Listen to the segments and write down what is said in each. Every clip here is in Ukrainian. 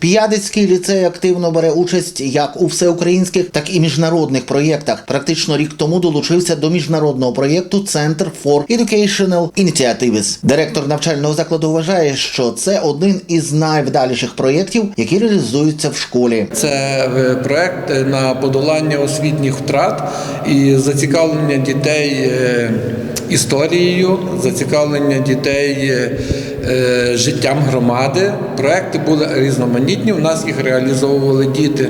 П'ядицький ліцей активно бере участь як у всеукраїнських, так і міжнародних проєктах. Практично рік тому долучився до міжнародного проєкту Центр for Educational Initiatives. Директор навчального закладу вважає, що це один із найвдаліших проєктів, які реалізуються в школі. Це е, проект на подолання освітніх втрат і зацікавлення дітей е, історією, зацікавлення дітей е, життям громади. Проекти були різноманітні. У нас їх реалізовували діти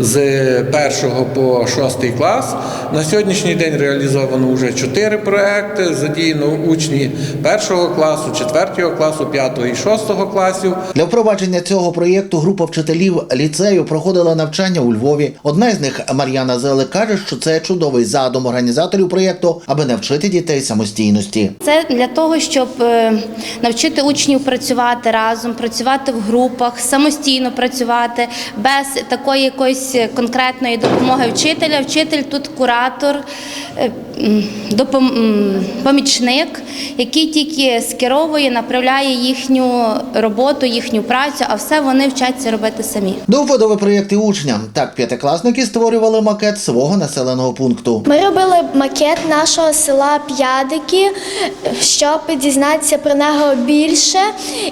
з першого по шостий клас. На сьогоднішній день реалізовано вже чотири проекти. Задіяно учні першого класу, четвертого класу, п'ятого і шостого класів. Для впровадження цього проєкту група вчителів ліцею проходила навчання у Львові. Одна з них Мар'яна Зелик каже, що це чудовий задум організаторів проєкту, аби навчити дітей самостійності. Це для того, щоб е, навчити учнів працювати разом, працювати в групах, самостійно працювати без такої якоїсь конкретної допомоги вчителя. Вчитель тут куратор, е, допом- помічник, який тільки скеровує, направляє їхню роботу, їхню працю, а все вони вчаться робити самі. До вподоби проєкти учням. Так п'ятикласники створювали макет свого населеного пункту. Ми робили макет нашого села П'ядики, щоб дізнатися про нього більше.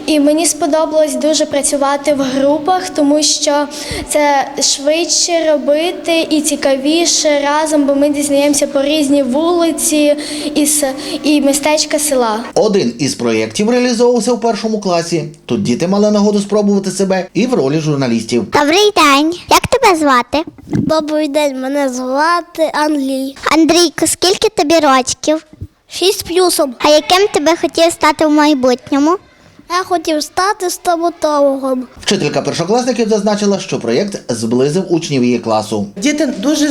І мені сподобалось дуже працювати в групах, тому що це швидше робити і цікавіше разом, бо ми дізнаємося по різні вулиці і, с- і містечка села. Один із проєктів реалізовувався у першому класі. Тут діти мали нагоду спробувати себе і в ролі журналістів. Добрий день. Як тебе звати? Добрий день, мене звати Анлій. Андрійко, скільки тобі рочків? Шість плюсом. А яким тебе хотів стати в майбутньому? Я хотів стати стоматологом. Вчителька першокласників зазначила, що проєкт зблизив учнів її класу. Діти дуже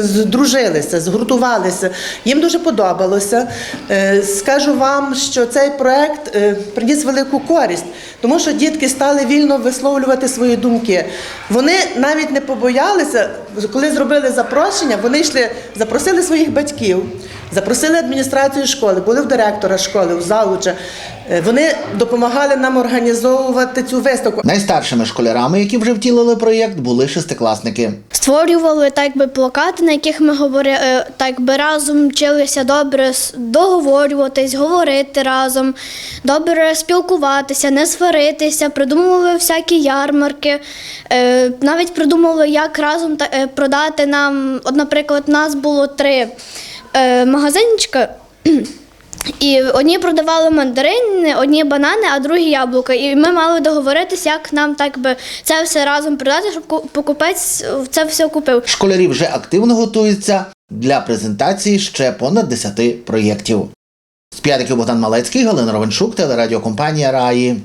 здружилися, згуртувалися. Їм дуже подобалося. Е, Скажу вам, що цей проект е, приніс велику користь, тому що дітки стали вільно висловлювати свої думки. Вони навіть не побоялися, коли зробили запрошення, вони йшли, запросили своїх батьків, запросили адміністрацію школи, були в директора школи, у завуча. Е, Вони допомагали нам організовувати цю виставку. Найстаршими школярами, які вже втілили проєкт, були шестикласники. Створювали так би плакати, на яких ми говорили, так би разом вчилися добре договорюватись, говорити разом, добре спілкуватися, не сваритися, придумували всякі ярмарки, е, навіть придумали, як разом е, продати нам. От, наприклад, нас було три е, магазинчика. І одні продавали мандарини, одні банани, а другі яблука. І ми мали договоритися, як нам так би це все разом продати, щоб покупець це все купив. Школярі вже активно готуються для презентації ще понад 10 проєктів. З п'ятиків Богдан Малецький, Галина Ровеншук, телерадіокомпанія Раї.